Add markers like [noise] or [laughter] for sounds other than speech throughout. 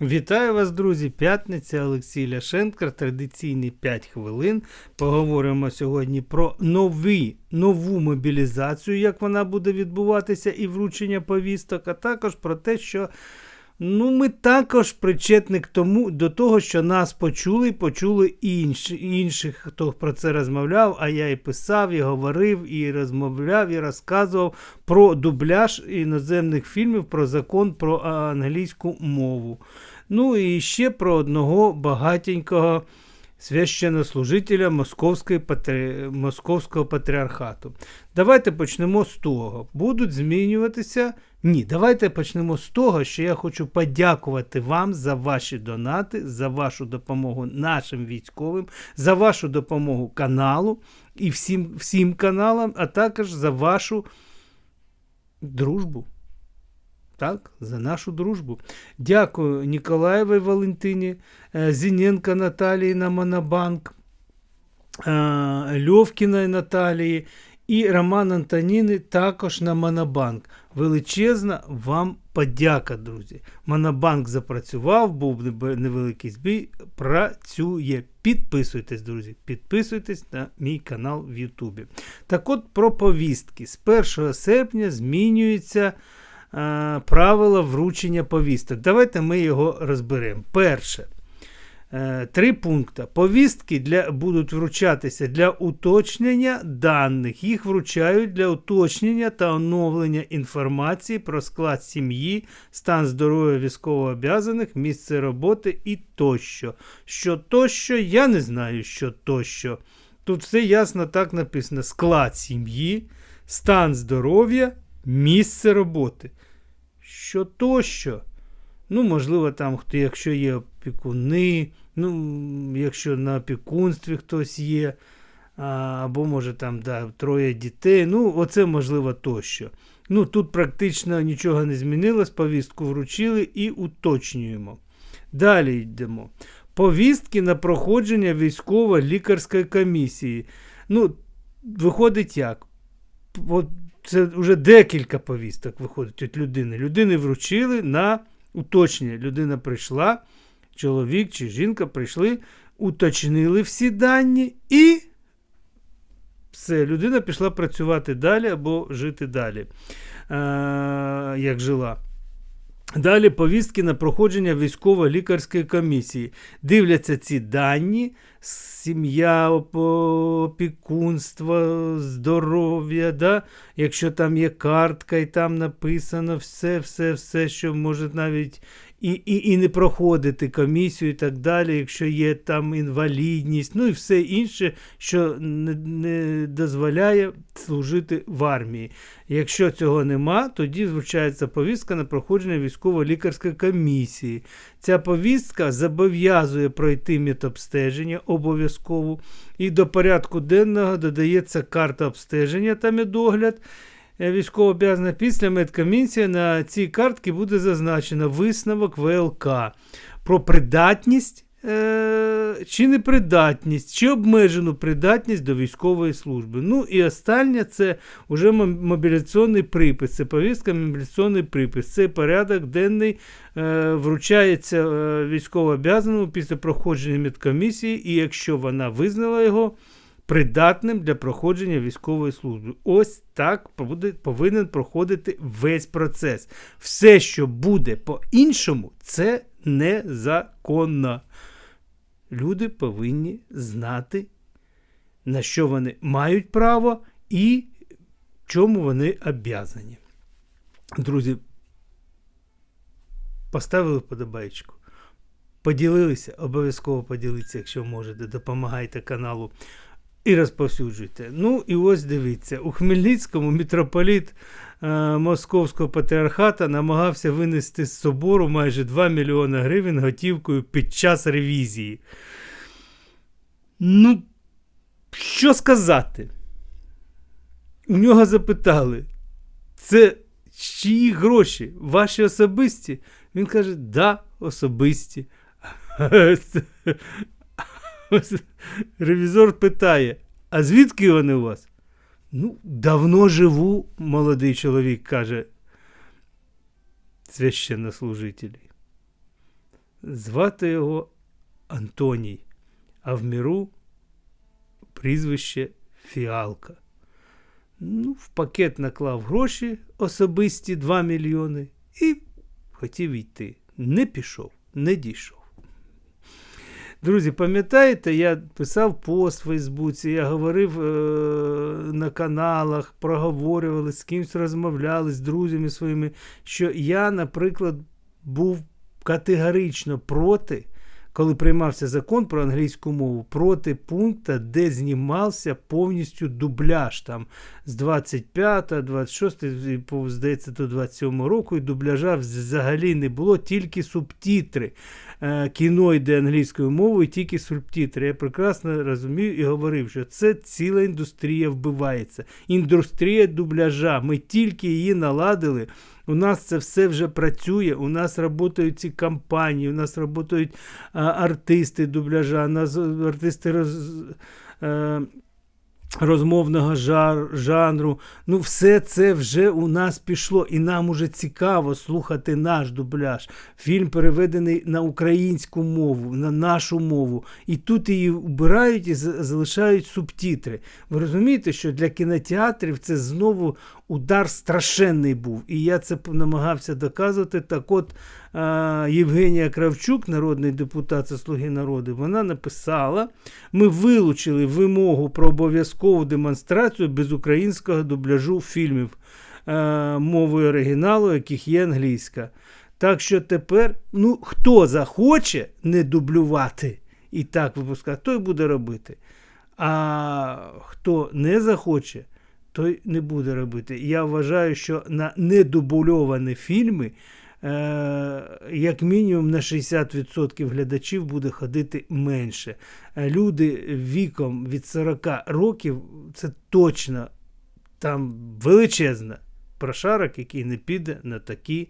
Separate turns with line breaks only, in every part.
Вітаю вас, друзі! П'ятниця Олексій Ляшенко. Традиційні 5 хвилин. Поговоримо сьогодні про нові, нову мобілізацію, як вона буде відбуватися, і вручення повісток, а також про те, що ну, ми також причетні к тому, до того, що нас почули, почули інші, інших, хто про це розмовляв. А я і писав, і говорив, і розмовляв, і розказував про дубляж іноземних фільмів, про закон про англійську мову. Ну і ще про одного багатенького священнослужителя Московської патри... Московського патріархату. Давайте почнемо з того. Будуть змінюватися. Ні, давайте почнемо з того, що я хочу подякувати вам за ваші донати, за вашу допомогу нашим військовим, за вашу допомогу каналу і всім, всім каналам, а також за вашу дружбу. Так, за нашу дружбу. Дякую Ніколаєвій Валентині, е, Зіненко Наталії на Монобанк, е, Льовкіної Наталії і Роман Антоніни також на Монобанк. Величезна вам подяка, друзі. Монобанк запрацював, був невеликий збій. Працює. Підписуйтесь, друзі. Підписуйтесь на мій канал в Ютубі. Так от про повістки. З 1 серпня змінюється. Е, правила вручення повісток. Давайте ми його розберемо. Перше. Е, три пункти. Повістки для, будуть вручатися для уточнення даних. Їх вручають для уточнення та оновлення інформації про склад сім'ї, стан здоров'я військовооб'язаних, місце роботи і тощо. Що тощо, я не знаю, що тощо. Тут все ясно так написано: склад сім'ї, стан здоров'я, місце роботи що тощо. Ну, можливо, там, хто, якщо є опікуни, ну, якщо на опікунстві хтось є, або, може, там да, троє дітей. Ну, оце можливо тощо. Ну, Тут практично нічого не змінилось, повістку вручили і уточнюємо. Далі йдемо. Повістки на проходження військово-лікарської комісії. Ну, Виходить як? Це вже декілька повісток виходить від людини. Людини вручили на уточнення. Людина прийшла, чоловік чи жінка прийшли, уточнили всі дані і все, людина пішла працювати далі або жити далі, е, як жила. Далі повістки на проходження військово-лікарської комісії. Дивляться ці дані, сім'я, опікунство, здоров'я. да? Якщо там є картка і там написано все, все, все, що може навіть і і, і не проходити комісію і так далі, якщо є там інвалідність, ну і все інше, що не, не дозволяє служити в армії. Якщо цього нема, тоді звучається повістка на проходження військово-лікарської комісії. Ця повістка зобов'язує пройти медобстеження обов'язково, і до порядку денного додається карта обстеження та медогляд. Е, військово-об'язана після медкомісії на цій картці буде зазначено висновок ВЛК про придатність е, чи непридатність, чи обмежену придатність до військової служби. Ну і останнє це вже мобіляційний припис. Це повістка мобіляційний припис. Це порядок денний е, вручається е, військово-об'язаному після проходження медкомісії, і якщо вона визнала його придатним для проходження військової служби. Ось так буде, повинен проходити весь процес. Все, що буде по-іншому, це незаконно. Люди повинні знати, на що вони мають право і чому вони об'язані. Друзі, поставили подобаєчку. Поділилися, обов'язково поділіться, якщо можете, допомагайте каналу і розповсюджуйте. Ну і ось дивіться, у Хмельницькому митрополіт е, Московського патріархата намагався винести з собору майже 2 мільйони гривень готівкою під час ревізії. Ну, що сказати? У нього запитали, це чиї гроші? Ваші особисті? Він каже, да, особисті. [laughs] Ревізор питає: а звідки вони у вас? Ну, давно живу, молодий чоловік каже священнослужителі. Звати його Антоній, а в міру прізвище Фіалка. Ну, в пакет наклав гроші особисті 2 мільйони і хотів йти. Не пішов, не дійшов. Друзі, пам'ятаєте, я писав пост в Фейсбуці, я говорив е- на каналах, проговорювали, з кимось розмовляли, з друзями своїми, що я, наприклад, був категорично проти, коли приймався закон про англійську мову, проти пункту, де знімався повністю дубляж там з 25, 26, і, здається, до 27 року, і дубляжа взагалі не було, тільки субтитри. Е, Кіно йде англійською мовою, тільки субтитри. Я прекрасно розумію і говорив, що це ціла індустрія вбивається. Індустрія дубляжа. Ми тільки її наладили. У нас це все вже працює. У нас працюють ці компанії, у нас працюють артисти дубляжа, у нас е, артисти роз, е, розмовного жар, жанру. Ну, все це вже у нас пішло, і нам уже цікаво слухати наш дубляж. Фільм переведений на українську мову, на нашу мову. І тут її вбирають і залишають субтитри. Ви розумієте, що для кінотеатрів це знову удар страшенний був. І я це намагався доказувати. Так от Євгенія Кравчук, народний депутат зі Слуги народу, вона написала: ми вилучили вимогу про обов'язкову демонстрацію без українського дубляжу фільмів мовою оригіналу, яких є англійська. Так що тепер, ну, хто захоче не дублювати і так випускати, той буде робити. А хто не захоче, той не буде робити. Я вважаю, що на недубльовані фільми, як мінімум на 60% глядачів буде ходити менше. Е, Люди віком від 40 років це точно там величезна прошарок, який не піде на такі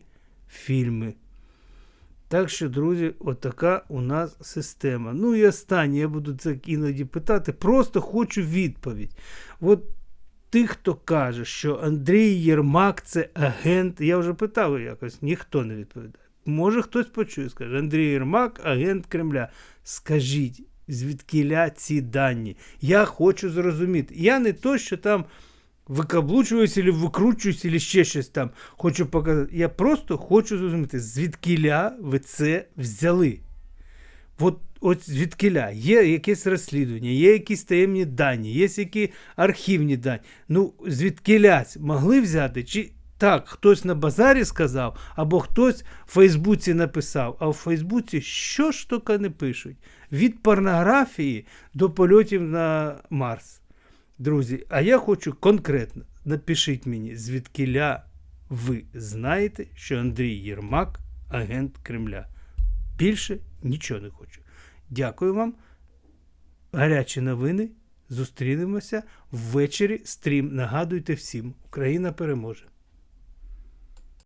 фільми. Так що, друзі, отака у нас система. Ну і останнє, я буду це іноді питати. Просто хочу відповідь. От тих, хто каже, що Андрій Єрмак це агент. Я вже питав якось, ніхто не відповідає. Може хтось почує, скаже, Андрій Єрмак, агент Кремля. Скажіть, звідкіля ці дані? Я хочу зрозуміти. Я не то, що там викаблучуюсь, або викручуюсь, або ще щось там хочу показати. Я просто хочу зрозуміти, звідкіля ви це взяли. От, от звідкиля є якесь розслідування, є якісь таємні дані, є які архівні дані. Ну, звідкилясь могли взяти? Чи так, хтось на базарі сказав, або хтось в Фейсбуці написав, а в Фейсбуці що ж тільки не пишуть? Від порнографії до польотів на Марс. Друзі, а я хочу конкретно, напишіть мені, звідкиля ви знаєте, що Андрій Єрмак агент Кремля. Більше нічого не хочу. Дякую вам. Гарячі новини. Зустрінемося ввечері. Стрім. Нагадуйте всім, Україна переможе.